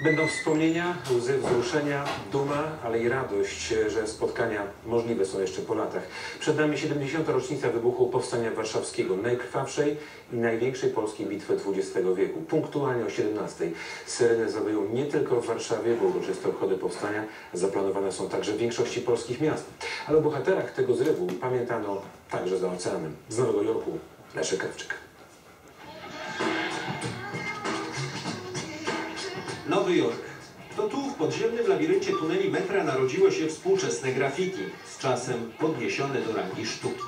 Będą wspomnienia, łzy wzruszenia, duma, ale i radość, że spotkania możliwe są jeszcze po latach. Przed nami 70. rocznica wybuchu Powstania Warszawskiego, najkrwawszej i największej polskiej bitwy XX wieku. Punktualnie o 17. Syreny zawyją nie tylko w Warszawie, bo uroczyste obchody powstania zaplanowane są także w większości polskich miast. Ale o bohaterach tego zrywu pamiętano także za oceanem. Z Nowego Jorku Leszek Krawczyk. Nowy Jork. To tu, w podziemnym labiryncie tuneli metra, narodziło się współczesne graffiti, z czasem podniesione do rangi sztuki.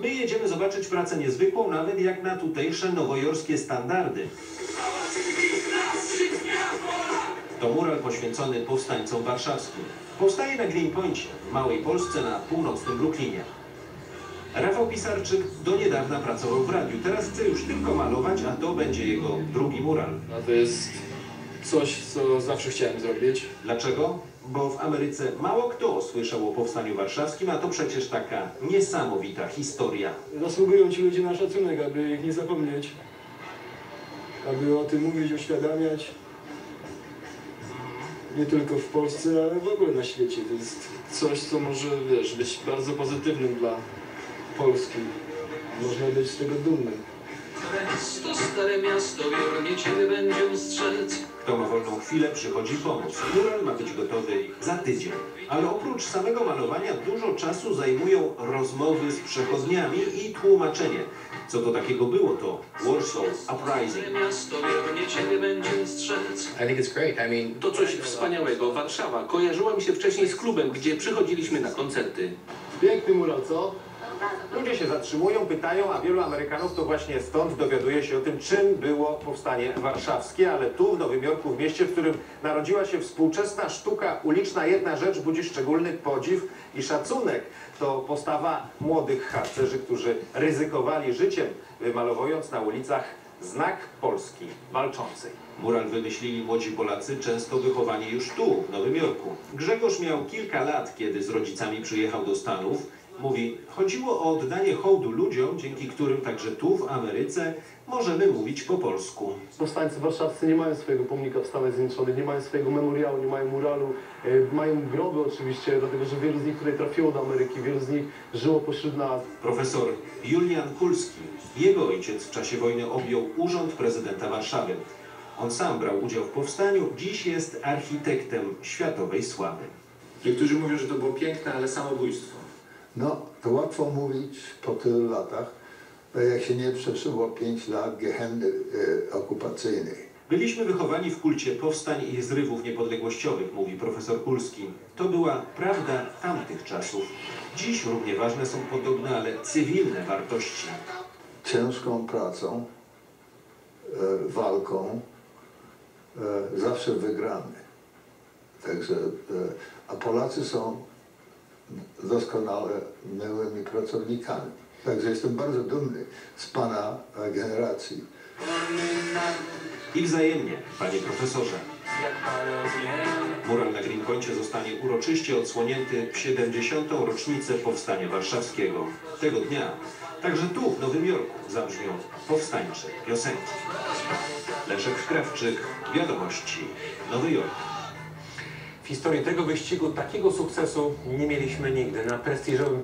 My jedziemy zobaczyć pracę niezwykłą, nawet jak na tutejsze nowojorskie standardy. To mural poświęcony powstańcom warszawskim. Powstaje na Greenpointie, w małej Polsce na północnym Brooklynie. Rafał Pisarczyk do niedawna pracował w radiu. Teraz chce już tylko malować, a to będzie jego drugi mural. A to jest coś, co zawsze chciałem zrobić. Dlaczego? Bo w Ameryce mało kto słyszał o powstaniu warszawskim, a to przecież taka niesamowita historia. Zasługują ci ludzie na szacunek, aby ich nie zapomnieć. Aby o tym mówić, oświadamiać. Nie tylko w Polsce, ale w ogóle na świecie. To jest coś, co może, wiesz, być bardzo pozytywnym dla Polski. Można być z tego dumnym. To stare miasto wiernie ciebie będzie strzec. Kto ma wolną chwilę, przychodzi pomóc. Mural ma być gotowy za tydzień. Ale oprócz samego malowania dużo czasu zajmują rozmowy z przechodniami i tłumaczenie. Co to takiego było to Warsaw Uprising. Stare miasto wiernie ciebie będzie strzec. I think it's great. I mean, To coś wspaniałego. Warszawa kojarzyła mi się wcześniej z klubem, gdzie przychodziliśmy na koncerty. Piękny mural, co? Ludzie się zatrzymują, pytają, a wielu Amerykanów to właśnie stąd dowiaduje się o tym, czym było powstanie warszawskie, ale tu w Nowym Jorku, w mieście, w którym narodziła się współczesna sztuka uliczna, jedna rzecz budzi szczególny podziw i szacunek. To postawa młodych harcerzy, którzy ryzykowali życiem, wymalowując na ulicach znak Polski walczącej. Mural wymyślili młodzi Polacy, często wychowani już tu, w Nowym Jorku. Grzegorz miał kilka lat, kiedy z rodzicami przyjechał do Stanów. Mówi, chodziło o oddanie hołdu ludziom, dzięki którym także tu, w Ameryce, możemy mówić po polsku. Powstańcy warszawscy nie mają swojego pomnika w Stanach Zjednoczonych, nie mają swojego memoriału, nie mają muralu, e, mają groby oczywiście, dlatego że wielu z nich tutaj trafiło do Ameryki, wielu z nich żyło pośród nas. Profesor Julian Kulski. Jego ojciec w czasie wojny objął urząd prezydenta Warszawy. On sam brał udział w powstaniu, dziś jest architektem światowej sławy. Niektórzy mówią, że to było piękne, ale samobójstwo. No, to łatwo mówić po tylu latach, bo jak się nie przeżyło 5 lat gehenny e, okupacyjnej. Byliśmy wychowani w kulcie powstań i zrywów niepodległościowych, mówi profesor Kulski. To była prawda tamtych czasów. Dziś równie ważne są podobne, ale cywilne wartości. Ciężką pracą, e, walką e, zawsze wygramy. Także, a Polacy są doskonałymi pracownikami. Także jestem bardzo dumny z Pana e, generacji. I wzajemnie, panie profesorze. Mural na Greenpointie zostanie uroczyście odsłonięty w 70. rocznicę Powstania Warszawskiego. Tego dnia także tu, w Nowym Jorku, zabrzmią powstańcze piosenki. Leszek Krawczyk, Wiadomości, Nowy Jork. W historii tego wyścigu takiego sukcesu nie mieliśmy nigdy. Na prestiżowym